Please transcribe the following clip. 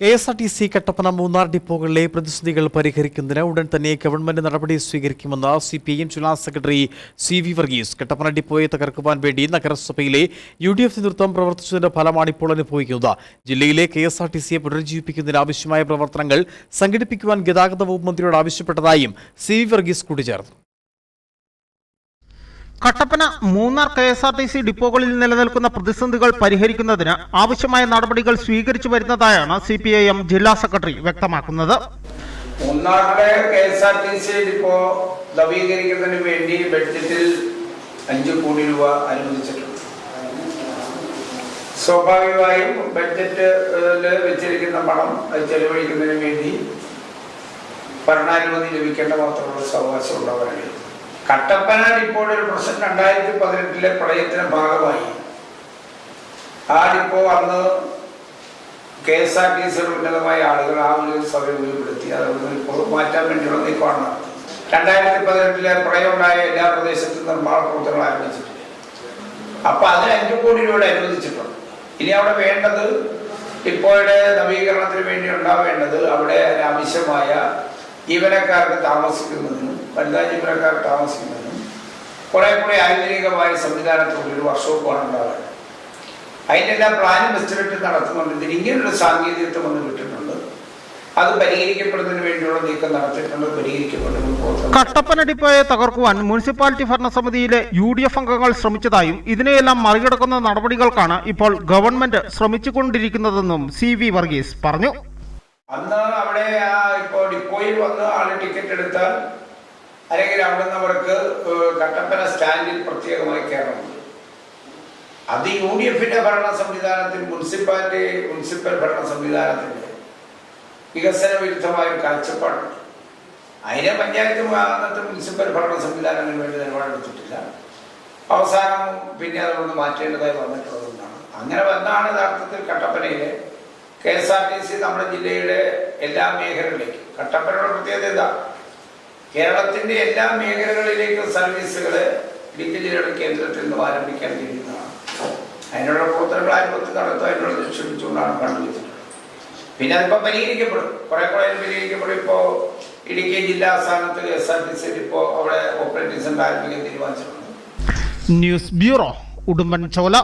K S R T C Kattappana Munnar ഡിപ്പോകളിലെ പ്രതിസന്ധികൾ പരിഹരിക്കുന്നതിന് ഉടൻ തന്നെ ഗവൺമെന്റ് നടപടി സ്വീകരിക്കുമെന്ന് സി പി ഐ എം ജില്ലാ secretary C V Varghese. Kattappana ഡിപ്പോയെ തകർക്കുവാൻ വേണ്ടി നഗരസഭയിലെ യു ഡി എഫ് നേതൃത്വം പ്രവർത്തിച്ചതിന്റെ ഫലമാണ് ഇപ്പോൾ അനുഭവിക്കുന്നത്. ജില്ലയിലെ കെ എസ് ആർ ടി സിയെ പുനരുജ്ജീവിപ്പിക്കുന്നതിന് ആവശ്യമായ പ്രവർത്തനങ്ങൾ സംഘടിപ്പിക്കുവാൻ ഗതാഗത വകുപ്പ് മന്ത്രിയോട് ആവശ്യപ്പെട്ടതായും സി വി വർഗീസ് കൂട്ടിച്ചേർത്തു. Kattappana Munnar K S R T C ഡിപ്പോകളിൽ നിലനിൽക്കുന്ന പ്രതിസന്ധികൾ പരിഹരിക്കുന്നതിന് ആവശ്യമായ നടപടികൾ സ്വീകരിച്ചു വരുന്നതായാണ് സി പി ഐ എം ജില്ലാ സെക്രട്ടറി വ്യക്തമാക്കുന്നത്. മൂന്നാറിലെ കെ ഡിപ്പോ നവീകരിക്കുന്നതിന് വേണ്ടി ബഡ്ജറ്റിൽ അഞ്ച് കോടി രൂപ അനുവദിച്ചിട്ടുണ്ട്. സ്വാഭാവികമായും ബഡ്ജറ്റിൽ വെച്ചിരിക്കുന്ന പണം അത് ചെലവഴിക്കുന്നതിന് വേണ്ടി ഭരണാനുമതി ലഭിക്കേണ്ട മാത്രമുള്ള അവകാശം ഉള്ളവരാണ് കട്ടപ്പന ഡിപ്പോയുടെ ഒരു പ്രശ്നം രണ്ടായിരത്തി പതിനെട്ടിലെ പ്രളയത്തിന്റെ ഭാഗമായി. ആ ഡിപ്പോ അന്ന് കെ എസ് ആർ ടി സിയുടെ ഉന്നതമായ ആളുകൾ ആ ഒരു സഭ ഉപയോഗപ്പെടുത്തി അതൊന്ന് ഇപ്പോൾ മാറ്റാൻ വേണ്ടിയുള്ള നീക്കമാണ് രണ്ടായിരത്തി പതിനെട്ടിലെ പ്രളയമുണ്ടായ എല്ലാ പ്രദേശത്തും നിർമ്മാണ പ്രവർത്തനങ്ങൾ ആരംഭിച്ചിട്ടുണ്ട്. അപ്പൊ അതിന് അഞ്ചു കോടി രൂപയുടെ അനുവദിച്ചിട്ടുണ്ട്. ഇനി അവിടെ വേണ്ടത് ഇപ്പോഴത്തെ നവീകരണത്തിന് വേണ്ടി ഉണ്ടാവേണ്ടത് അവിടെ ആവശ്യമായ ജീവനക്കാർക്ക് താമസിക്കുന്നതിനും വനിതാ ജീവനക്കാർ താമസിക്കുന്നതിനും കുറെ കൂടെ ആധുനികമായ സംവിധാനത്തോടെ ഒരു വർഷോപ്പാണ് അതിന്റെ എല്ലാം പ്ലാനും എസ്റ്റിമേറ്റ് നടത്തുന്നുണ്ട്. ഇതിന് ഇങ്ങനൊരു സാങ്കേതികത്വം ഒന്ന് കിട്ടുന്നുണ്ട് അത് പരിഹരിക്കപ്പെടുന്നതിന് വേണ്ടിയുള്ള നീക്കം നടത്തിയിട്ടുണ്ട് പരിഹരിക്കപ്പെടുന്നു പ്രവർത്തനം കട്ടപ്പന ഡിപ്പോയെ തകർക്കുവാൻ മുനിസിപ്പാലിറ്റി ഭരണസമിതിയിലെ യു ഡി എഫ് അംഗങ്ങൾ ശ്രമിച്ചതായും ഇതിനെയെല്ലാം മറികടക്കുന്ന നടപടികൾക്കാണ് ഇപ്പോൾ ഗവൺമെന്റ് ശ്രമിച്ചുകൊണ്ടിരിക്കുന്നതെന്നും സി വി വർഗീസ് പറഞ്ഞു. അന്ന് അവിടെ ആ ഡിപ്പോയിൽ വന്ന് ആൾ ടിക്കറ്റ് എടുത്താൽ അല്ലെങ്കിൽ അവിടെ നിന്ന് അവർക്ക് കട്ടപ്പന സ്റ്റാൻഡിൽ പ്രത്യേകമായി കയറണം അത് യു ഡി എഫിന്റെ ഭരണ സംവിധാനത്തിൽ മുനിസിപ്പാലിറ്റി മുനിസിപ്പൽ ഭരണ സംവിധാനത്തിന്റെ വികസന വിരുദ്ധമായ ഒരു കാഴ്ചപ്പാടുണ്ട് അതിനെ പഞ്ചായത്ത് അന്നത്തെ മുനിസിപ്പൽ ഭരണ സംവിധാനത്തിന് വേണ്ടി നിലപാടെടുത്തിട്ടില്ല. അവസാനം പിന്നെ അതുകൊണ്ട് മാറ്റേണ്ടതായി വന്നിട്ടുള്ളതുകൊണ്ടാണ് അങ്ങനെ വന്നാണ് യഥാർത്ഥത്തിൽ കട്ടപ്പനയിലെ K S R T C നമ്മുടെ ജില്ലയുടെ എല്ലാ മേഖലകളിലേക്കും കട്ടപ്പനയുടെ പ്രത്യേകത ഇതാ കേരളത്തിന്റെ എല്ലാ മേഖലകളിലേക്കും സർവീസുകൾ ഇടുക്കി ജില്ലയുടെ കേന്ദ്രത്തിൽ നിന്ന് ആരംഭിക്കാൻ കഴിയുന്നതാണ്. അതിനുള്ള പ്രവർത്തനങ്ങൾ ആരംഭത്തിൽ നടത്തുക അതിനുള്ള ലക്ഷ്യമിച്ചുകൊണ്ടാണ് കണ്ടുവച്ചത് പിന്നെ അതിപ്പോൾ പരിഹരിക്കപ്പെടും. കുറെ കുറെ പരിഹരിക്കപ്പെടും. ഇപ്പോൾ ഇടുക്കി ജില്ലാ സ്ഥാനത്ത് K S R T C ഇപ്പോൾ അവിടെ ഓപ്പറേറ്റിംഗ് സെന്റർ ആരംഭിക്കാൻ തീരുമാനിച്ചിട്ടുണ്ട്. News bureau Udumbanchola.